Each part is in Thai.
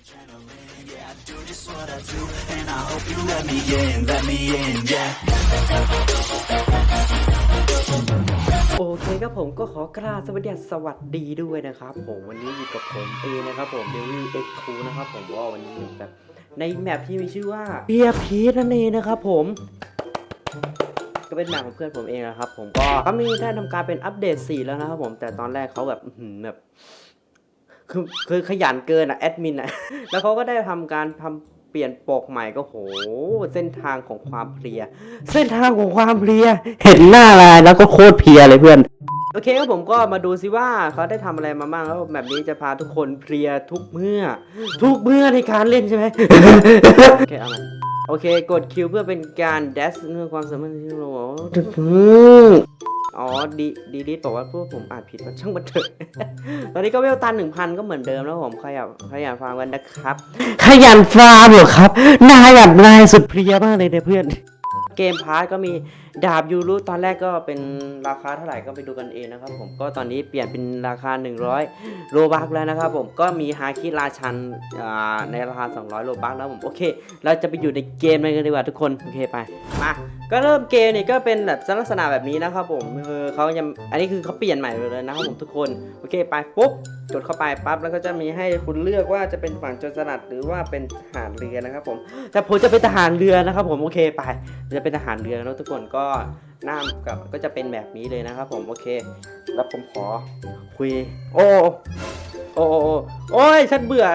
โอเคครับผมก็ขอกราบสวัสดีสวัสดีด้วยนะครับผมวันนี้อยู่กับผมเอนะครับผมเดวี่เอ็กคูนะครับผมว่าวันนี้อยู่แบบในแมปที่มีชื่อว่าเบียพีนั่นเองนะครับผมก็เป็นแมปของเพื่อนผมเองนะครับผมก็เขามีได้ทำการเป็นอัปเดต 4 แล้วนะครับผมแต่ตอนแรกเขาแบบแบบ คือคือขยันเกินอะแอดมินอะแล้วเขาก็ได้ทำการทำเปลี่ยนปกใหม่ก็โห เส้นทางของความเพลีย เส้นทางของความเพลีย เห็นหน้าลายแล้วก็โคตรเพลียเลยเพื่อน โอเคครับผมก็มาดูซิว่าเขาได้ทำอะไรมาบ้างแล้วแบบนี้จะพาทุกคนเพลียทุกเมื่อ ทุกเมื่อในการเล่นใช่ไหมโอเคเอามาโอเค กดคิวเพื่อเป็นการแดสเรื่อความสามารถที่เรา อ๋อดีดีดีบอกว่าพวกผมอ่านผิดมันช่างบันเทิงตอนนี้ก็เวลตันหนึ่งพันก็เหมือนเดิมแล้วผมขยันขยันฟาร์มกันนะครับ ขยันฟาร์มเหรอครับ นายแบบนายสุดเพลียมากเลยเนี่ยเพื่อน เกมพาร์ทก็มีดาบยูรุตอนแรกก็เป็นราคาเท่าไหร่ก็ไปดูกันเองนะครับผมก็ตอนนี้เปลี่ยนเป็นราคา 100 โลบักแล้วนะครับผมก็มีฮาคิราชันอ่าในราคา 200 โลบักแล้วผมโอเค เราจะไปอยู่ในเกมกันดีกว่าทุกคนโอเคไปมา ก็เริ่มเกมนี่ก็เป็นแบบลักษณะแบบนี้นะครับผมเออเขายังอันนี้คือเขาเปลี่ยนใหม่ไปเลยนะครับผมทุกคนโอเคไปปุ๊บกดเข้าไปปั๊บแล้วก็จะมีให้คุณเลือกว่าจะเป็นฝั่งโจรสลัดหรือว่าเป็นทหารเรือนะครับผมแต่ผมจะเป็นทหารเรือนะครับผมโอเคไปจะเป็นทหารเรือแล้วทุกคนก็หน้ากับก็จะเป็นแบบนี้เลยนะครับผมโอเค แล้วผมขอคุย โอ้โอ้โอ้โอ้โอ้ยฉันเบื่อ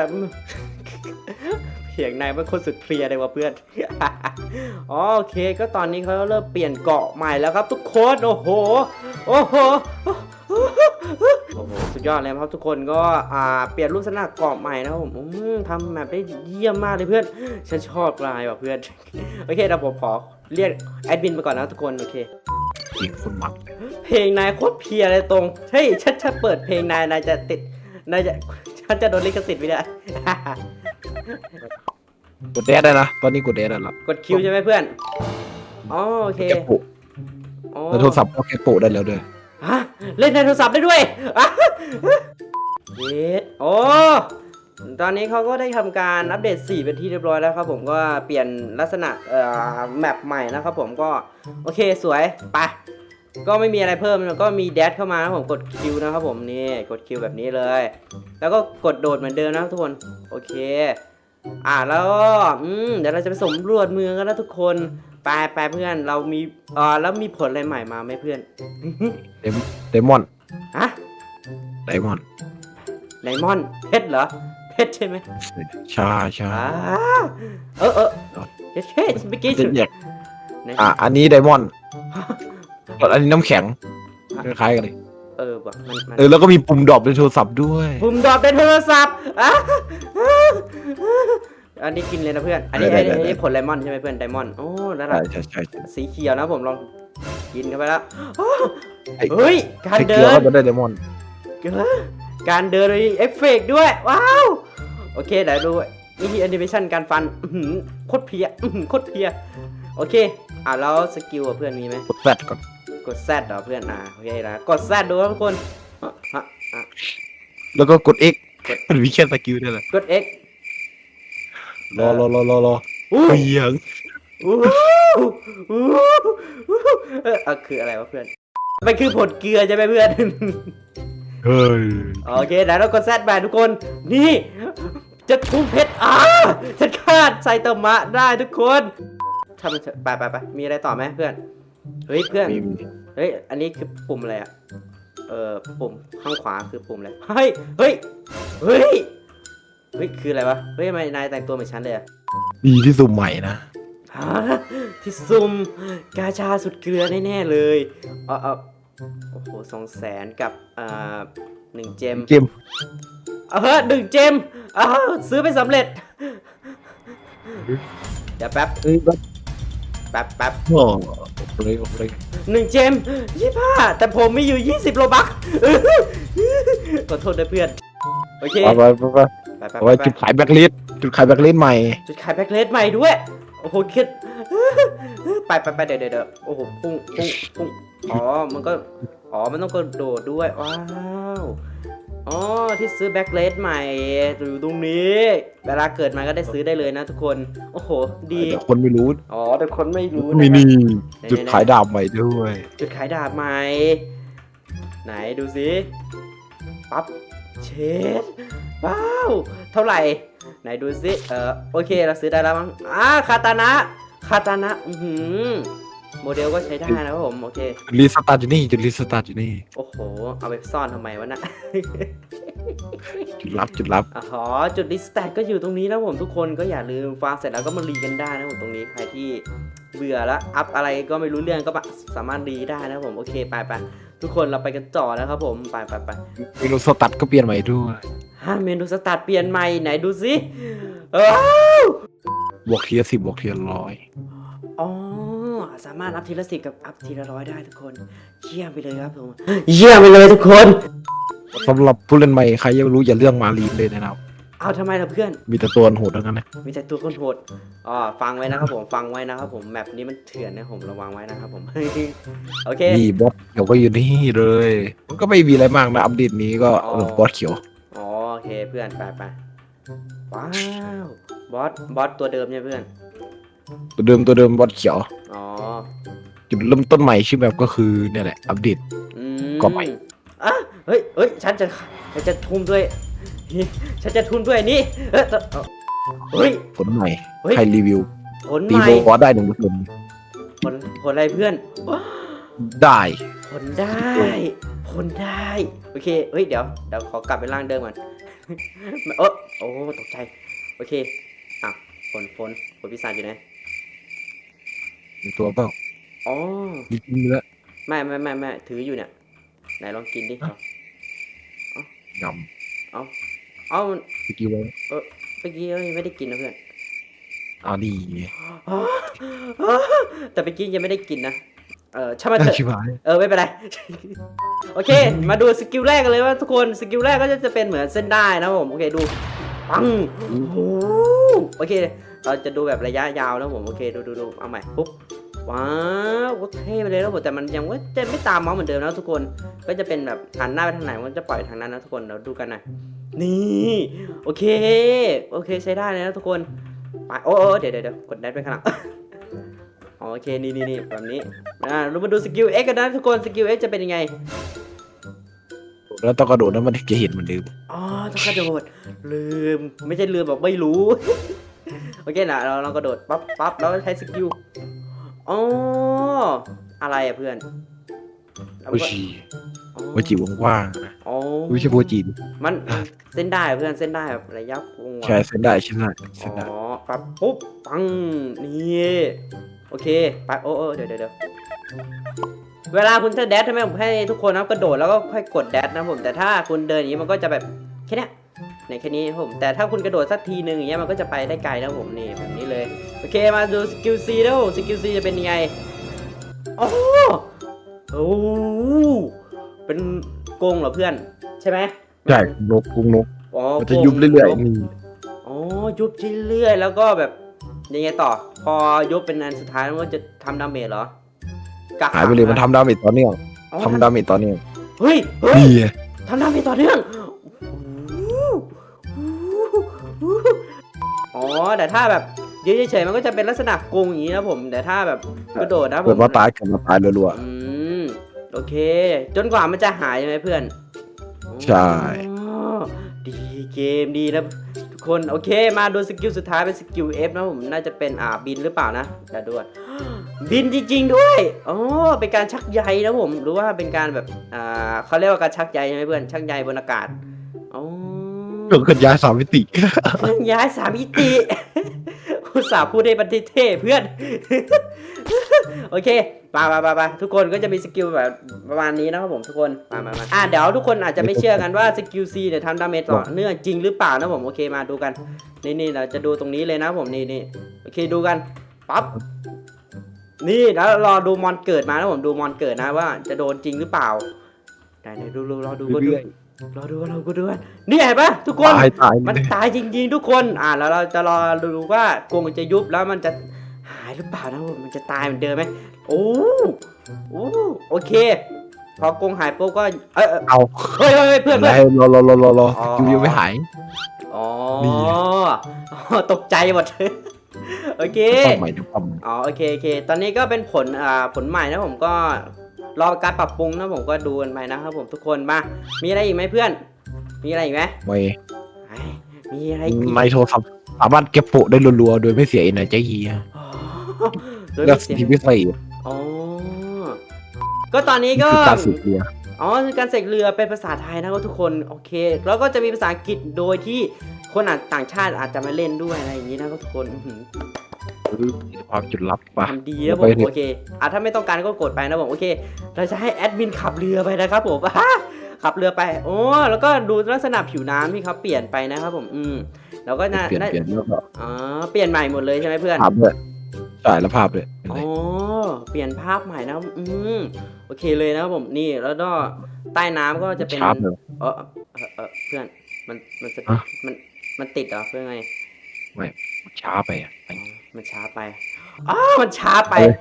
เสียงนายเป็นคนสุดเพลียเลยว่ะเพื่อนอ๋อโอเค ก็ตอนนี้เขาเริ่มเปลี่ยนเกาะใหม่แล้วครับทุกคน โอ้โห โอ้โหโอ้โหสุดยอดเลยครับทุกคนก็อ่าเปลี่ยนรูปลักษณะเกาะใหม่นะครับผมอืมทำแบบได้เยี่ยมมากเลยเพื่อนฉันชอบลายว่ะเพื่อนโอเคเดี๋ยวผมขอเรียกแอดมินมาก่อนนะทุกคนโอเคอีกคนมักเพลงนายโคตรเพลียเลยตรงเฮ้ยฉันฉันเปิดเพลงนายนายจะติดนายจะฉันจะโดนลิขสิทธิ์ไม่ได้ กดแดดได้นะ ตอนนี้กดแดดได้แล้วกดคิวใช่ไหมเพื่อนอ๋อโอเคแกะปุอ๋อแล้วโทรศัพท์ก็แกะปุได้แล้วด้วยฮะเล่นในโทรศัพท์ได้ด้วยอะเย็ดโอ้ตอนนี้เขาก็ได้ทำการอัปเดต 4 เป็นที่เรียบร้อยแล้วครับผมก็เปลี่ยนลักษณะเอ่อแมปใหม่นะครับผมก็โอเคสวยไปก็ไม่มีอะไรเพิ่มแล้วก็มีแดดเข้ามานะผมกดคิวนะครับผมนี่กดคิวแบบนี้เลย แล้วก็กดโดดเหมือนเดิมนะทุกคนโอเค อ่าแล้วก็อืมเดี๋ยวเราจะไปสำรวจเมืองกันนะทุกคนไปไปเพื่อนเรามีอ่าแล้วมีผลอะไรใหม่มาไหมเพื่อนไดมอนด์ฮะไดมอนด์ไดมอนด์เพชรเหรอเพชรใช่ไหมใช่ใช่อ่าเออเออเพชรเพชรเมื่อกี้จะสุดแยกไหนอะอันนี้ไดมอนด์ส่วนอันนี้น้ำแข็งคล้ายๆกันเลยเออว่ะมันมัน เออแล้วก็มีปุ่มดรอปในโทรศัพท์ด้วย ปุ่มดรอปในโทรศัพท์อะ อันนี้กินเลยนะเพื่อน อันนี้อันนี้อันนี้ผลไดมอนด์ใช่ไหมเพื่อนไดมอนด์โอ้ระดัใช่บใช่ใช่ใช่สีเขียวนะผมลองกินเข้าไปแล้วอ้อไอ้เฮ้ย การไอ้เดิเกียวนก็จะได้ไดมอนด์เออการเดินมีเอฟเฟกต์ด้วย ว้าว โอเคเดี๋ยวดูวิธีแอนิเมชันการฟันอื้อหือโคตรเพลียอื้อหือโคตรเพลีย โอเค อะแล้วสกิลอะเพื่อนมีไหม กดแซดก่อนกด Z เหรอเพื่อนอะโอเคนะกด Z ดูครับทุกคนอะอะอะแล้วก็กด X กดมันมีแค่สกิลนี่แหละกด X รอรอรอรอรออู้เพียงอู้อู้อู้เออเอาคืออะไรวะเพื่อน มันคือผลเกลือใช่ไหมเพื่อน เฮ้ยโอเคเดี๋ยวเรากด Z ไปทุกคน นี่ จะทุ่มเพชรอ่าฉันคาดไซตามะได้ทุกคนทำมันเถอะไปไปไปมีอะไรต่อไหมเพื่อน เฮ้ยเพื่อน มีมีเฮ้ย อันนี้คือปุ่มอะไรอะเออปุ่มข้างขวาคือปุ่มอะไร เฮ้ย เฮ้ย เฮ้ย เฮ้ยคืออะไรวะ เฮ้ยทำไมนายแต่งตัวเหมือนฉันเลยอะมีที่สุ่มใหม่นะ ฮะที่ซุ่มกาชาสุดเกลือแน่ๆเลยเออเออโอ้โหสองแสนกับอ่าหนึ่งเจม เกมเออหนึ่งเจมอ้าวซื้อไปสำเร็จ เดี๋ยวแป๊บ เฮ้ยแบบแป๊บแป๊บโอ้เลยโอ้เลยหนึ่งเจมยี่ห้าแต่ผมมีอยู่ยี่สิบโลบักขอโทษด้วยเพื่อน โอเค ไปไปไปไป ไปไปเอาไว้ไปจุดขายแบ็คลิสจุดขายแบ็คลิสใหม่ จุดขายแพ็กเลสใหม่ด้วย โอ้โหคิด ไปไปไปเดี๋ยวเดี๋ยวเดี๋ยวโอ้โหพุ่งพุ่งพุ่งอ๋อ มันก็ อ๋อ มันต้องกระโดดด้วย ว้าว อ๋อ ที่ซื้อแบ็คเลสใหม่อยู่ตรงนี้ เวลาเกิดมาก็ได้ซื้อได้เลยนะทุกคน โอ้โห ดี แต่คนไม่รู้อ๋อ แต่คนไม่รู้มีนะนี่ไหนๆจุดขายดาบใหม่ด้วย จุดขายดาบใหม่ ไหนดูสิปั๊บ เชดว้าว เท่าไหร่ ไหนดูสิเออโอเค เราซื้อได้แล้วมั้งอ่าคาตานะ คาตานะ อือหือ โมเดลก็ใช้ได้นะครับผม โอเค จุดรีสตาร์ทอยู่นี่จุดรีสตาร์ทอยู่นี่โอ้โห เอาไปซ่อนทำไมวะน่ะ จุดลับจุดลับ อ๋อจุดดิสแตทก็อยู่ตรงนี้นะผมทุกคนก็อย่าลืมฟาร์มเสร็จแล้วก็มารีกันได้นะผมตรงนี้ใครที่เบื่อแล้วอัพอะไรก็ไม่รู้เรื่องก็มาสามารถรีได้นะผมโอเคไปไป ทุกคนเราไปกันต่อแล้วครับผมไปไปไปเมนูสตัดก็เปลี่ยนใหม่ด้วยฮะเมนูสตาร์ทเปลี่ยนใหม่ไหนดูสิเออบวกเทียสิบบวกเทียร้อยอ๋อสามารถอัพทีละสิบกับอัพทีละร้อยได้ทุกคนเยี่ยมไปเลยครับผมเยี่ยมไปเลยทุกคน สำหรับผู้เล่นใหม่ใครยังไม่รู้อย่าเรื่องมารีนเลยนะครับ เอาทำไมล่ะเพื่อน มีแต่ตัวโหดทั้งนั้นนะมีแต่ตัวคนโหดอ๋อฟังไว้นะครับผมฟังไว้นะครับผมแมปนี้มันเถื่อนนะผมระวังไว้นะครับผม โอเค นี่บอสเขียวก็อยู่นี่เลย มันก็ไม่มีอะไรมากนะอัปเดตนี้ก็อ๋อเออบอสเขียว อ๋อโอเคเพื่อนไปไปว้าวบอสบอสตัวเดิมเนี่ยเพื่อนตัวเดิมตัวเดิมบอสเขียว อ๋อจุดเริ่มต้นใหม่ชื่อแบบก็คือเนี่ยแหละอัปเดต อืมก็ไป อะเฮ้ยเฮ้ยฉันจะฉันจะทุ่มด้วย ฉันจะทุ่มด้วยนี่เอ้ยเอ้าเฮ้ย ผลใหม่เฮ้ย ใครรีวิว ผลตีใหม่โบอสได้หนึ่งเปอร์เซ็นต์ผลผลอะไรเพื่อนว้าได้ผลได้ ผลได้ โอเคเฮ้ยเดี๋ยวเดี๋ยวขอกลับไปร่างเดิมก่อนเออโอ้ตกใจ โอเคอะผลผลผลพิศาจอยู่ไหนมีตัวเปล่าอ๋อ มีกินเนื้อไม่ไม่ไม่ไม่ถืออยู่เนี่ยไหนลองกินดิ ย เอาเอามันำสกิลไว้เมื่อกี้ยังไม่ได้กินนะเพื่อนเอาดีอ๋ออ๋อแต่เมื่อกี้ยังไม่ได้กินนะ เออช่างมันเถอะ ชิบหายเออไม่เป็นไร โอเค มาดูสกิลแรกกันเลยว่าทุกคนสกิลแรกก็จะเป็นเหมือนเส้นได้นะผมโอเคดูปังโอ้โหโอเคเราจะดูแบบระยะยาวนะผมโอเคดูดูดูเอาใหม่ปุ๊บ ว้าวโคตรเท่ไปเลยนะผมแต่มันยังว่าจะไม่ตามเมาส์เหมือนเดิมนะทุกคน ก็จะเป็นแบบหันหน้าไปทางไหนมันจะปล่อยทางนั้นนะทุกคนเราดูกันหน่อยนี่โอเค โอเคใช้ได้เลยนะทุกคนไปโอ้โอ้เดี๋ยวเดี๋ยวเดี๋ยวกดแดดไปข้างหลังอ๋อโอเคนี่นี่นี่แบบนี้อ่าเรามาดูสกิล X กันนะทุกคนสกิล X จะเป็นยังไงแล้วต้องกระโดดแล้วมันถึงจะเห็นเหมือนเดิมอ๋อต้องกระโดดลืมไม่ใช่ลืมแบบไม่รู้ โอเคนะเราเรากระโดดปั๊บปั๊บแล้วใช้สกิล อ๋อ อะไรอะเพื่อนเอาโอก็ชิอ๋อโอจิว่างๆนะอ๋อไม่ใช่โอจิมันเส้นได้อะเพื่อนเส้นได้แบบระยะวงอะใช่เส้นได้ใช่ไหมเส้นได้ อ๋อปั๊บปุ๊บปังนี่โอเคไปโอ้โอ้เดี๋ยวเดี๋ยวเดี๋ยวเวลาคุณจะแดดใช่ไหมผมให้ทุกคนนะกระโดดแล้วก็ค่อยกดแดดนะผมแต่ถ้าคุณเดินอย่างนี้มันก็จะแบบแค่เนี้ย ในแค่นี้ครับผม แต่ถ้าคุณกระโดดสักทีหนึ่งอย่างเงี้ยมันก็จะไปได้ไกลนะผมนี่แบบนี้เลย โอเคมาดูสกิลซีแล้วสกิลซีจะเป็นยังไงโอ้โอ้เป็นโกงเหรอเพื่อน ใช่ไหมใช่นกกุ้งนกอ๋อมันจะยุบเรื่อยๆนี่อ๋อยุบเรื่อยๆแล้วก็แบบยังไงต่อ พอยุบเป็นอันสุดท้ายมันก็จะทำดาเมจเหรอกะหายไปเลยมันทำดาเมจต่อเนื่องอ๋อทำดาเมจต่อเนื่องเฮ้ยเฮ้ยนี่ไงทำดาเมจต่อเนื่อง อ๋อ แต่ถ้าแบบยืนเฉยๆมันก็จะเป็นลักษณะโกงอย่างนี้นะผม แต่ถ้าแบบกระโดดนะผเกิดมมาตายเกิดมาตายรัว อืมโอเค จนกว่ามันจะหายใช่ไหมเพื่อนใช่ อ๋อดีเกมดีนะทุกคนโอเค มาดูสกิลสุดท้ายเป็นสกิล F นะผมน่าจะเป็นอ่าบินหรือเปล่านะเดี๋ยวดูก่อน บินจริง ๆ ด้วยอ๋อเป็นการชักใยนะผมหรือว่าเป็นการแบบอ่าเขาเรียกว่าการชักใยใช่ไหมเพื่อนชักใยบนอากาศ อ๋อๆเกิดขึ้นย้ายสามมิติเคลื่อนย้ายสามมิติอุตส่าห์พูดได้บันทิเท่เพื่อน โอเคมามามามาทุกคนก็จะมีสกิลแบบประมาณนี้นะครับผมทุกคนมามามาอะเดี๋ยวทุกคนอาจจะไม่เชื่อกันว่าสกิล C เนี่ยทำดาเมจต่อเนื่องจริงหรือเปล่านะผมโอเคมาดูกัน นี่นี่เราจะดูตรงนี้เลยนะผมนี่นี่โอเคดูกันปั๊บนี่แล้วรอดูมอนเกิดมานะผมดูมอนเกิดนะว่าจะโดนจริงหรือเปล่าไหนไหนดูดูรอดูก็ดูเรอยรอดูรอดูกันนี่เห็นปะทุกคน ตายตายมันตายจริง ๆ ทุกคน อ่าแล้วเราจะรอดูว่ากรงจะยุบแล้วมันจะหายหรือเปล่านะมันจะตายเหมือนเดิมไหมโอ้โอ้โอเค พอกรงหายปุ๊บก็เออเอาเฮ้ยเฮ้ยเพื่อนรเพื่อนรอรอรอรอรอยูยังไม่หายอ๋อตกใจหมดโอเคป้อมใหม่ดูป้อมอ๋อโอเคโอเค ตอนนี้ก็เป็นผลอ่าผลใหม่นะผมก็ รอการปรับปรุงนะผมก็ดูกันไปนะครับผมทุกคนมา มีอะไรอีกไหมเพื่อน มีอะไรอีกไหมไม่ไอ้มีอะไรอีกไม่โทรศัพท์สามารถเก็บโปะได้รัวๆโดยไม่เสียเอเนอร์จีอ๋อโดยเลืไม่อกเสียสิทธิพิเศษอ๋อ ก็ตอนนี้ก็ คือการสืบเรือ อ๋อคือการเสกเรือเป็นภาษาไทยนะครับทุกคน โอเค แล้วก็จะมีภาษาอังกฤษโดยที่คนอ่านต่างชาติอาจจะมาเล่นด้วยอะไรอย่างนี้นะครับทุกคนอื้อหือ ความจุดลับป่ะทำดีนะผไปมดิโอเคอะถ้าไม่ต้องการก็กดไปนะผมโอเค เราจะให้แอดมินขับเรือไปนะครับผมอะขับเรือไปโอ้แล้วก็ดูลักษณะผิวน้ำที่เขาเปลี่ยนไปนะครับผมอืมแล้วก็น่าเปลี่ยนได้เปลี่ยนแล้วก็อ๋อเปลี่ยนใหม่หมดเลยใช่ไหมเพื่อนภาพด้วยใช่แล้วภาพด้วยอ๋อเปลี่ยนภาพใหม่นะครับอืมโอเคเลยนะครับผมนี่แล้วก็ใต้น้ำก็จะเป็นชาร์ปเลยเออเออเออเพื่อนมันมันจะฮะมันมันติดเหรอเพื่อนไงช้าไปอะไปอ๋อ มันช้าไปอ๋อมันช้าไปเออ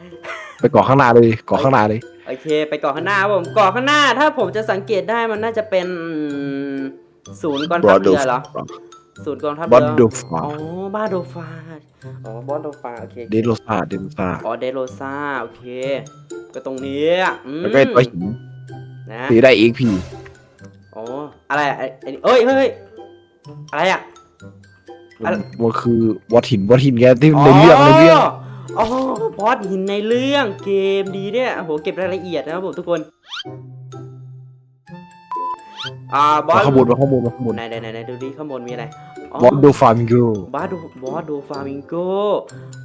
ไปเกาะข้างหน้าเลยเกาะข้างหน้าเลย โอเค ไปเกาะข้างหน้าครับผมเกาะข้างหน้า ถ้าผมจะสังเกตได้มันน่าจะเป็นศูนย์กองทัพเรือเหรอศูนย์กองทัพบอเรืสดูฟาอ๋อบ้านโดฟาอ๋อบอสโดฟาโอเคเดโลซาเดโลซาอ๋อเดโรซาโอเค ก็ตรงนี้อะอืมแล้วก็ไอ้ตัวหินนะตีได้อีกพีอ๋ออะไรอะไอ้ไอ้นี่เอ้ยเฮ้ยอะไรอะ อะไรมันคือบอสหินบอสหินแกที่ในเรื่องในเรื่องอ๋อบอสหินในเรื่องเกมดีเนี่ยโอ้โหเก็บรายละเอียดนะครับผมทุกคน อ่าบอมาสข้างบนมาข้างบนมาข้างบนไหนไหนไหนไหนดูดิข้างบนมีอะไรอ๋อบอสดูฟาร์มิงโกบอสดูบอสดูฟามิงโก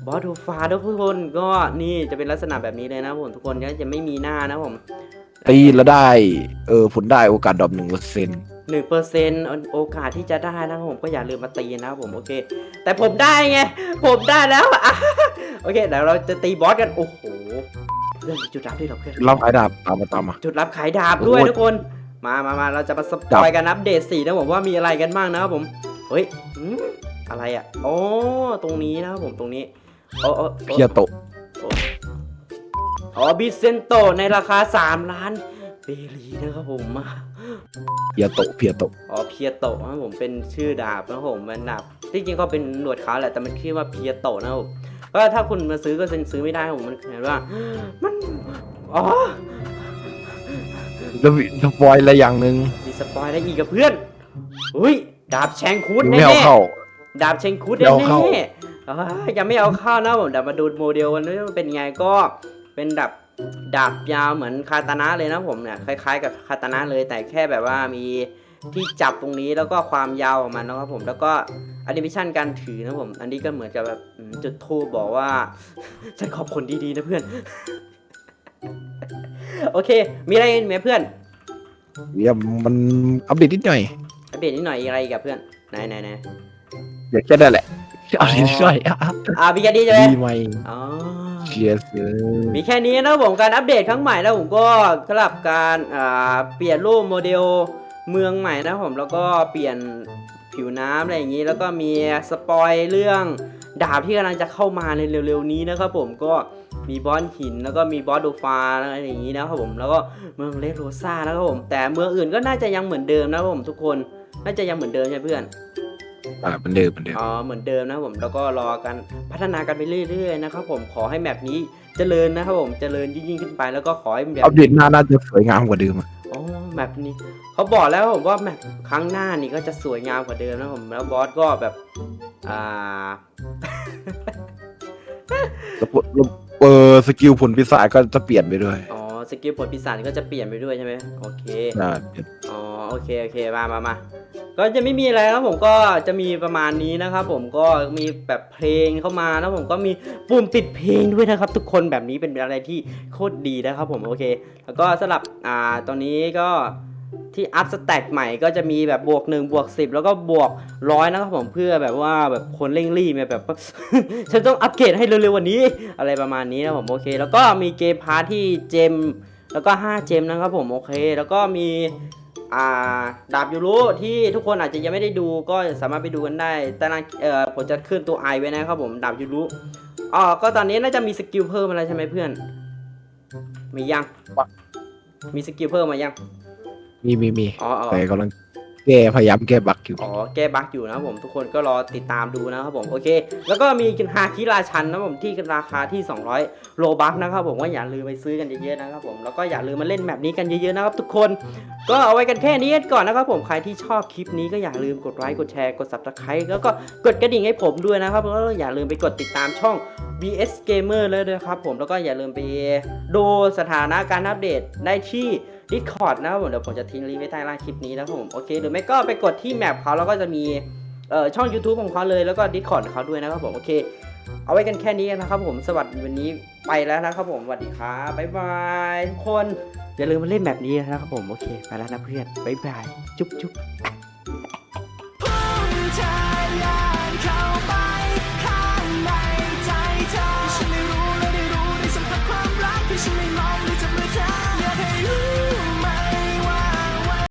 บอสดูฟาทุกคนก็นี่จะเป็นลักษณะแบบนี้เลยนะผมทุกคนก็จะไม่มีหน้านะผมตีแล้วได้เออผลได้โอกาสดรอปหนึ่งเปอร์เซ็นต์ หนึ่งเปอร์เซ็นต์โอกาสที่จะได้นะครับผมก็อย่าลืมมาตีนะครับผมโอเค แต่ผมได้ไง ผมได้แล้วอะโอเคเดี๋ยวเราจะตีบอสกันโอ้โหเพื่อนมีจุดรับด้วยเหรอเพื่อนรับไอ้ดาบตามมาตามมาจุดรับขายดาบด้วยโอ้ยทุกคนมามามาเราจะมาสปดาอยบกันอัปเดตสี่นะผมว่ามีอะไรกันบ้างนะครับผมเฮ้ยอืมอะไรอะโอ้ตรงนี้นะครับผมตรงนี้โอ้โอ้โอ้เพียโตะอ๋อบิเซนโตในราคา 3 ล้าน เบลีนะครับผมมาเพียโตะเพียโตะอ๋อเพียโตะนะครับผมเป็นชื่อดาบนะครับผมมันดาบที่จริงก็เป็นหนวดขาวแหละแต่มันชื่อว่าเพียโตะนะครับผมก็ถ้าคุณมาซื้อก็ซื้อไม่ได้ครับผมมันเห็นว่า มันอ๋อแล้วมีสปอยอะไรอย่างหนึ่งมีสปอยได้อีกกับเพื่อนอุ้ยดาบแชงคูดยังแน่ไม่เอาเข้าๆดาบแชงคูดไม่แน่เอาเข้า ๆอ่ายังไม่เอาเข้านะผมเดี๋ยวมาดูโมเดลกันว่ามันเป็นไงก็เป็นดาบ ดาบยาวเหมือนคาตานะเลยนะผมเนี่ยคล้ายๆกับคาตานะเลยแต่แค่แบบว่ามีที่จับตรงนี้แล้วก็ความยาวของมันนะครับผมแล้วก็แอนิเมชันการถือนะผม อันนี้ก็เหมือนกับแบบอืมจุดทูบบอกว่า ฉันขอบคนดีๆนะเพื่อน โอเค มีอะไรไหมเพื่อนเดี๋ยวมันอัปเดตนิดหน่อยอัปเดตนิดหน่อยอะไรอีกกับเพื่อนไหนไหนไหนอยากแค่ได้แหละเอานิดหน่อยอะอ่ามีแค่นี้ใช่ไหมดีไหมอ๋อ เชียร์มีแค่นี้นะผมการอัปเดตครั้งใหม่แล้วผมก็สลับการอ่าเปลี่ยนรูปโมเดลเมืองใหม่นะผมแล้วก็เปลี่ยนผิวน้ำอะไรอย่างนี้ แล้วก็มีสปอยเรื่องดาบที่กำลังจะเข้ามาในเร็วๆนี้นะครับผมก็มีบอสหินแล้วก็มีบอสโดฟาอะไรอย่างนี้นะครับผมแล้วก็เมืองเลโรซ่านะครับผมแต่เมืองอื่นก็น่าจะยังเหมือนเดิมนะครับผมทุกคนน่าจะยังเหมือนเดิมใช่เพื่อน อ่าเป็นเดิมเป็นเดิมอ๋อเหมือนเดิมนะครับผมแล้วก็รอกันพัฒนากันไปเรื่อยๆนะครับผมขอให้แมปนี้เจริญนะครับผมเจริญยิ่งๆขึ้นไปแล้วก็ขอให้แบบอัปเดตหน้าน่าจะสวยงามกว่าเดิมอะอ๋อแมปนี้เขาบอกแล้วผมว่าแมปครั้งหน้านี่ก็จะสวยงามกว่าเดิมนะผมแล้วบอสก็แบบอ่าแล้วผลแล้วเออสกิลผลปีศาจก็จะเปลี่ยนไปด้วย อ๋อสกิลผลปีศาจก็จะเปลี่ยนไปด้วยใช่ไหมโอเคอ่าอ๋อโอเคโอเคมามามา ก็จะไม่มีอะไรครับผมก็จะมีประมาณนี้นะครับผมก็มีแบบเพลงเข้ามาแล้วผมก็มีปุ่มปิดเพลงด้วยนะครับ ทุกคนแบบนี้เป็นอะไรที่โคตรดีนะครับผมโอเค แล้วก็สลับอ่าตอนนี้ก็ที่อัพสแต็กใหม่ก็จะมีแบบบวก1บวก10 แล้วก็บวกร้อยนะครับผมเพื่อแบบว่าแบบคนเร่งรีบแบบฉันต้องอัปเกรดให้เร็วๆวันนี้อะไรประมาณนี้นะผมโอเค แล้วก็มีเกมพาร์ทที่เจมแล้วก็ 5 เจมนะครับผมโอเค แล้วก็มี อ่าดาบยูรุที่ทุกคนอาจจะยังไม่ได้ดูก็สามารถไปดูกันได้แต่ละเอ่อผมจะขึ้นตัวไอไว้นะครับผมดาบยูรุอ๋อก็ตอนนี้น่าจะมีสกิลเพิ่มอะไรใช่ไหมเพื่อน มียัง มีสกิลเพิ่มมายัง มีมีมีอ๋ออ๋อ แต่กำลัง แก้พยายามแก้บักอยู่ อ๋อแก้บั๊กอยู่นะครับผมทุกคนก็รอติดตามดูนะครับผมโอเค แล้วก็มีฮาคิราชันนะครับผมที่ราคาที่ 200 โลบัคนะครับผมว่าอย่าลืมไปซื้อกันเยอะๆนะครับผมแล้วก็อย่าลืมมาเล่นแบบนี้กันเยอะๆนะครับทุกคน ก็เอาไว้กันแค่นี้ก่อนนะครับผมใครที่ชอบคลิปนี้ก็อย่าลืมกดไลค์กดแชร์กด subscribe แล้วก็กดกระดิ่งให้ผมด้วยนะครับแล้วก็อย่าลืมไปกดติดตามช่อง VS Gamer เลยนะครับผมแล้วก็อย่าลืมไปดูสถานะการอัปเดตได้ที่ Discord นะครับผมเดี๋ยวผมจะทิ้งลิงก์ไว้ใต้ล่างคลิปนี้นะครับผมโอเคหรือไม่ก็ไปกดที่แมปเขาแล้วก็จะมีเอ่อช่อง YouTube ของเขาเลยแล้วก็ Discord ของเขาด้วยนะครับผมโอเค เอาไว้กันแค่นี้นะครับผมสวัสดีวันนี้ไปแล้วนะครับผมสวัสดีครับบ๊ายบายทุกคนอย่าลืมมาเล่นแบบนี้นะครับผมโอเคไปแล้วนะเพื่อนบ๊ายบายจุ๊บจุ๊บ